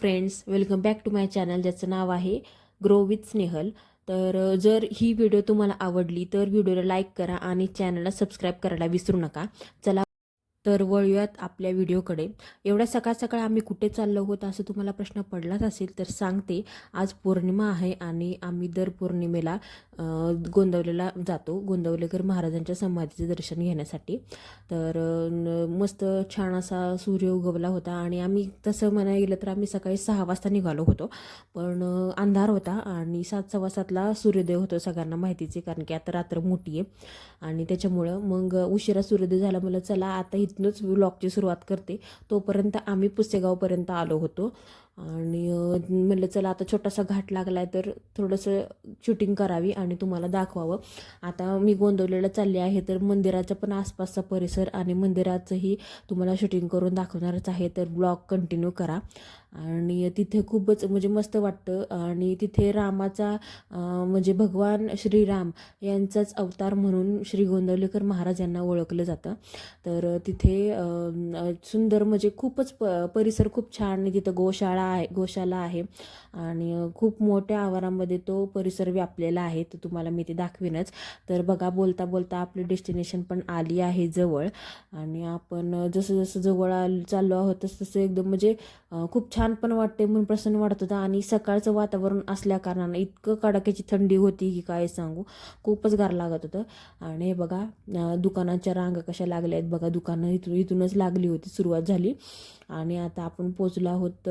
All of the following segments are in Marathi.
Friends welcome back to my channel ज्याचं नाव आहे ग्रो विथ स्नेहल तर जर ही व्हिडिओ तुम्हाला आवडली तर व्हिडिओला लाईक करा आणि चॅनलला सबस्क्राईब करायला विसरू नका. चला तर वळूयात आपल्या व्हिडिओकडे. एवढ्या सकाळ सकाळ आम्ही कुठे चाललो होतो असं तुम्हाला प्रश्न पडलाच असेल तर सांगते. आज पौर्णिमा आहे आणि आम्ही दर पौर्णिमेला गोंदवलेला जातो गोंदवलेकर महाराजांच्या समाधीचे दर्शन घेण्यासाठी. तर न- मस्त छान असा सूर्य उगवला होता आणि आम्ही तसं म्हणायला गेलं तर आम्ही सकाळी सहा वाजता निघालो होतो. पण अंधार होता आणि सात सव्वा सातला सूर्योदय होतो सगळ्यांना माहितीचे कारण की आता रात्र मोठी आहे. आणि त्याच्यामुळं मग उशिरा सूर्योदय झाला मला चला आता तिथूनच व्लॉगची सुरुवात करते. तोपर्यंत आम्ही पुसेगावपर्यंत आलो होतो. आणि म्हणलं चला आता छोटासा घाट लागला आहे तर थोडंसं शूटिंग करावी आणि तुम्हाला दाखवावं. आता मी गोंदवलेला चालले आहे तर मंदिराचा पण आसपासचा परिसर आणि मंदिराचंही तुम्हाला शूटिंग करून दाखवणारच आहे. तर ब्लॉग कंटिन्यू करा. आणि तिथे खूपच म्हणजे मस्त वाटतं. आणि तिथे रामाचा म्हणजे भगवान श्रीराम यांचाच अवतार म्हणून श्री गोंदवलेकर महाराज यांना ओळखलं जातं. तर तिथे तिथे सुंदर म्हणजे खूपच प परिसर खूप छान आहे. तिथं गोशाळा आहे गोशाला आहे. आणि खूप मोठ्या आवारामध्ये तो परिसर व्यापलेला आहे. तर तुम्हाला मी ते दाखवीनच. तर बघा बोलता बोलता आपली डेस्टिनेशन पण आली आहे जवळ. आणि आपण जसं जसं जवळ आल चाललो आहोत तसं तसं एकदम म्हणजे खूप छान पण वाटते म्हणून प्रसन्न वाटत. होतं आणि सकाळचं वातावरण असल्या कारणानं इतकं कडाक्याची थंडी होती की काय सांगू? खूपच गार लागत होतं. आणि बघा दुकानाच्या रांगा कशा लागल्या आहेत. बघा दुकानं इथून इथूनच लागली होती सुरुवात झाली. आणि आता आपण पोचलो आहोत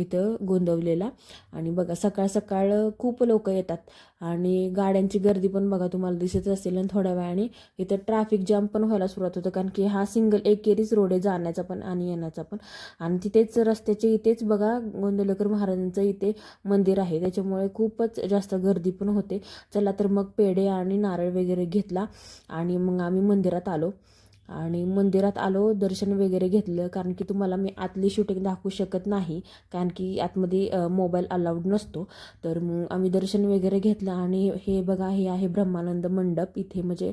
इथं गोंदवलेला. आणि बघा सकाळ सकाळ खूप लोक येतात. आणि गाड्यांची गर्दी पण बघा तुम्हाला दिसत असेल आणि थोड्या वेळाने इथं ट्रॅफिक जाम पण व्हायला सुरुवात होतं. कारण की हा सिंगल एकेरीच रोड आहे जाण्याचा पण आणि येण्याचा पण. आणि तिथेच रस्त्याचे इथेच बघा गोंदवलेकर महाराजांचं इथे मंदिर आहे. त्याच्यामुळे खूपच जास्त गर्दी पण होते. चला तर मग पेढे आणि नारळ वगैरे घेतला. आणि मग आम्ही मंदिरात आलो. आणि मंदिरात आलो दर्शन वगैरे घेतलं कारण की तुम्हाला मी आतली शूटिंग दाखवू शकत नाही कारण की आतमध्ये मोबाईल अलाउड नसतो. तर मग आम्ही दर्शन वगैरे घेतलं आणि हे बघा हे आहे ब्रह्मानंद मंडप. इथे म्हणजे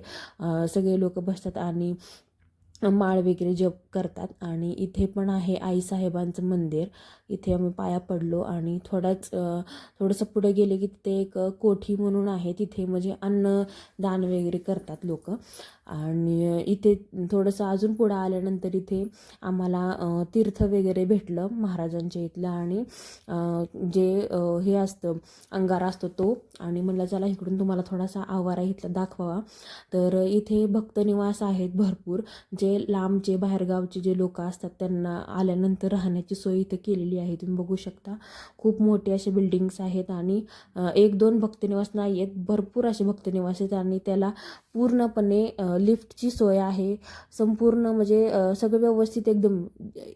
सगळे लोक बसतात आणि माळ वगैरे जप करतात आणि इथे पण आहे आईसाहेबांचं मंदिर. इथे आम्ही पाया पडलो आणि थोडाच थोडंसं पुढे गेले की तिथे एक कोठी म्हणून आहे. तिथे म्हणजे अन्नदान वगैरे करतात लोक. आणि इथे थोडंसं अजून पुढं आल्यानंतर इथे आम्हाला तीर्थ वगैरे भेटलं महाराजांच्या इथलं. आणि जे हे असतं अंगारा असतो तो. आणि म्हणलं चला इकडून तुम्हाला थोडासा आवारा इथला दाखवावा. तर इथे भक्तनिवास आहेत भरपूर. जे लांबचे बाहेरगावचे जे लोक असतात त्यांना आल्यानंतर राहण्याची सोय इथं केलेली आहे. तुम्ही बघू शकता खूप मोठे असे बिल्डिंग्स आहेत आणि एक दोन भक्तनिवास नाही आहेत भरपूर असे भक्तनिवास आहेत आणि त्याला पूर्णपणे लिफ्टची सोय आहे. संपूर्ण म्हणजे सगळं व्यवस्थित एकदम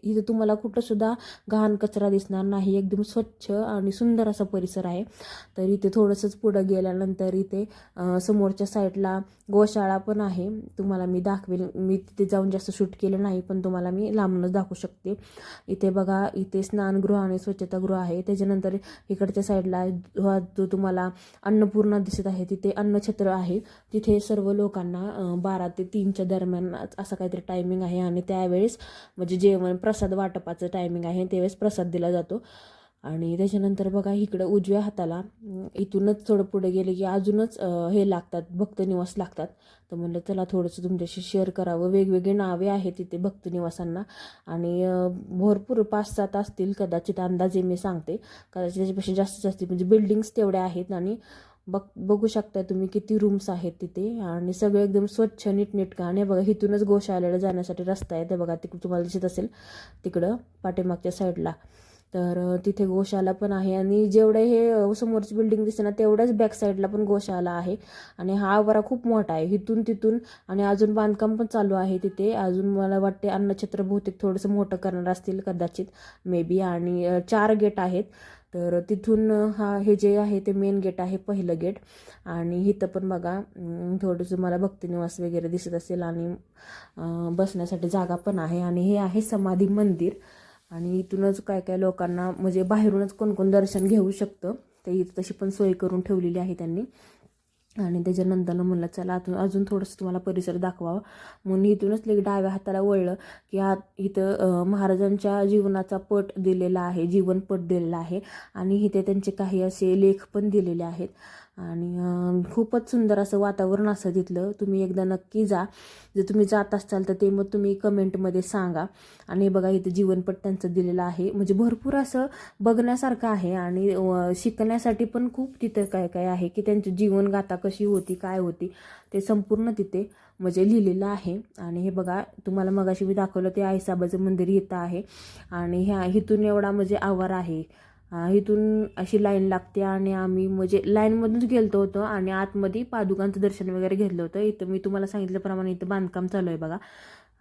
इथं तुम्हाला कुठंसुद्धा घाण कचरा दिसणार नाही. एकदम स्वच्छ आणि सुंदर असा परिसर आहे. तर इथे थोडंसंच पुढं गेल्यानंतर इथे समोरच्या साईडला गोशाळा पण आहे. तुम्हाला मी दाखवेल मी तिथे जाऊन जास्त शूट केलं नाही पण तुम्हाला मी लांबूनच दाखवू शकते. इथे बघा इथे स्नानगृह आणि स्वच्छतागृह आहे. त्याच्यानंतर इकडच्या साईडला जो तुम्हाला अन्नपूर्णा दिसत आहे तिथे अन्नछत्र आहे. तिथे सर्व लोकांना बारा ते तीनच्या दरम्यान असं काहीतरी टायमिंग आहे आणि त्यावेळेस म्हणजे जेवण प्रसाद वाटपाचं टायमिंग आहे त्यावेळेस प्रसाद दिला जातो. आणि त्याच्यानंतर बघा इकडं उजव्या हाताला इथूनच थोडं पुढे गेले की अजूनच हे लागतात भक्तनिवास लागतात. तर म्हणलं चला थोडंसं तुमच्याशी शेअर करावं. वेगवेगळे नावे आहेत तिथे भक्तनिवासांना आणि भरपूर पाच सात असतील कदाचित अंदाजे मी सांगते. कदाचित त्याच्यापेक्षा जास्तीत जास्त म्हणजे बिल्डिंग्स तेवढ्या आहेत. आणि बघ बघू शकता तुम्ही किती रूम्स आहेत तिथे. आणि सगळं एकदम स्वच्छ नीटनेटका. आणि बघा इथूनच गोशाळेला जाण्यासाठी रस्ता आहे. ते बघा तिकडे तुम्हाला दिसत असेल तिकडं पाठीमागच्या साईडला तर तिथे गोशाला पण आहे आणि जेवढे हे समोरची बिल्डिंग दिसते ना तेवढ्याच बॅक साईडला पण गोशाला आहे आणि हा आवारा खूप मोठा आहे. इथून तिथून आणि अजून बांधकाम पण चालू आहे तिथे. अजून मला वाटते अन्नछत्र बहुतेक थोडंसं मोठं करणार असतील कदाचित मे बी आणि चार गेट आहेत. तर तिथून हा हे जे आहे ते मेन गेट आहे पहिलं गेट आणि इथं पण बघा थोडंसं मला भक्तिनिवास वगैरे दिसत असेल आणि बसण्यासाठी जागा पण आहे. आणि हे आहे समाधी मंदिर. आणि इथूनच काय काय लोकांना म्हणजे बाहेरूनच कोणकोण दर्शन घेऊ शकतं ते इथं तशी पण सोय करून ठेवलेली आहे त्यांनी. आणि त्याच्यानंतरनं म्हणलं चला अजून अजून थोडंसं तुम्हाला परिसर दाखवावा. म्हणून इथूनच लगे डाव्या हाताला वळलं की हा इथं महाराजांच्या जीवनाचा पट दिलेला आहे जीवनपट दिलेला आहे. आणि इथे त्यांचे काही असे लेख पण दिलेले आहेत. आणि खूपच सुंदर असं वातावरण असं तिथलं. तुम्ही एकदा नक्की जा. जर तुम्ही जात असाल तर ते मग तुम्ही कमेंटमध्ये सांगा. आणि हे बघा इथे जीवनपट त्यांचं दिलेलं आहे. म्हणजे भरपूर असं बघण्यासारखं आहे आणि शिकण्यासाठी पण खूप तिथं काय काय आहे की त्यांची जीवनगाथा कशी होती काय होती ते संपूर्ण तिथे म्हणजे लिहिलेलं आहे. आणि हे बघा तुम्हाला मगाशी मी दाखवलं ते आईसाबाचं मंदिर इथं आहे. आणि ह्या इथून एवढा म्हणजे आवार आहे. इथून अशी लाईन लागते आणि आम्ही म्हणजे लाईनमधूनच गेलतो होतो आणि आतमध्ये पादुकांचं दर्शन वगैरे घेतलं होतं. इथं मी तुम्हाला सांगितल्याप्रमाणे इथं बांधकाम चालू आहे बघा.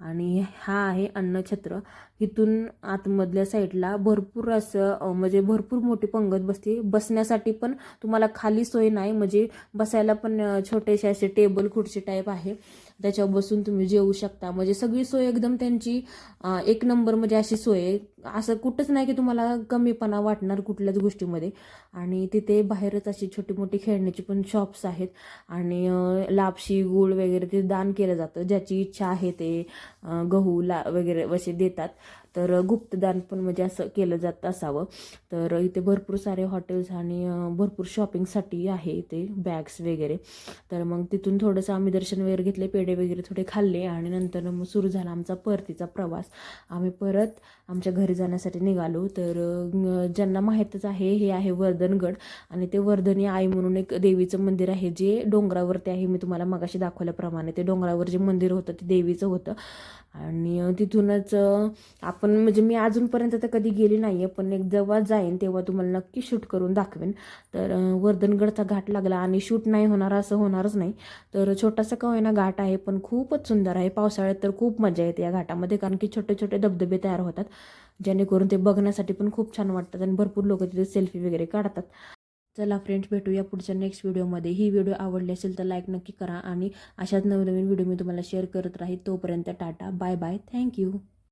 आणि हा आहे अन्नछत्र. इथून आतमधल्या साईडला भरपूर असं म्हणजे भरपूर मोठी पंगत बसते. बसण्यासाठी पण तुम्हाला खाली सोय नाही. म्हणजे बसायला पण छोटेसे असे टेबल खुर्ची टाईप आहे. त्याच्यावर बसून तुम्ही जेवू शकता. म्हणजे सगळी सोय एकदम त्यांची एक नंबर म्हणजे अशी सोय. आहे असं कुठंच नाही की तुम्हाला कमीपणा वाटणार कुठल्याच गोष्टीमध्ये. आणि तिथे बाहेरच अशी छोटी मोठी खेळण्याची पण शॉप्स आहेत. आणि लापशी गूळ वगैरे ते दान केलं जातं. ज्याची इच्छा आहे ते गहू ला वगैरे असे देतात. तर गुप्तदान पण म्हणजे असं केलं जात असावं. तर इथे भरपूर सारे हॉटेल्स आणि भरपूर शॉपिंगसाठी आहे इथे बॅग्स वगैरे. तर मग तिथून थोडंसं आम्ही दर्शन वगैरे घेतले पेढे वगैरे थोडे खाल्ले आणि नंतर मग सुरू झाला आमचा परतीचा प्रवास. आम्ही परत आमच्या घरी जाण्यासाठी निघालो. तर ज्यांना माहीतच आहे हे आहे वर्धनगड आणि ते वर्धनी आई म्हणून एक देवीचं मंदिर आहे जे डोंगरावरती आहे. मी तुम्हाला मगाशी दाखवल्याप्रमाणे ते डोंगरावर जे मंदिर होतं ते देवीचं होतं. आणि तिथूनच आप आपण म्हणजे मी अजूनपर्यंत तर कधी गेली नाही आहे पण एक जेव्हा जाईन तेव्हा तुम्हाला नक्की शूट करून दाखवेन. तर वर्धनगडचा घाट लागला आणि शूट नाही होणार असं होणारच नाही. तर छोटासा का होईना घाट आहे पण खूपच सुंदर आहे. पावसाळ्यात तर खूप मजा येते या घाटामध्ये कारण की छोटे छोटे धबधबे तयार होतात जेणेकरून ते बघण्यासाठी पण खूप छान वाटतात आणि भरपूर लोक तिथे सेल्फी वगैरे काढतात. चला फ्रेंड्स भेटूया पुढच्या नेक्स्ट व्हिडिओमध्ये ही व्हिडिओ आवडली असेल तर लाईक नक्की करा आणि अशाच नवनवीन व्हिडिओ मी तुम्हाला शेअर करत राहील तोपर्यंत टाटा बाय बाय थँक्यू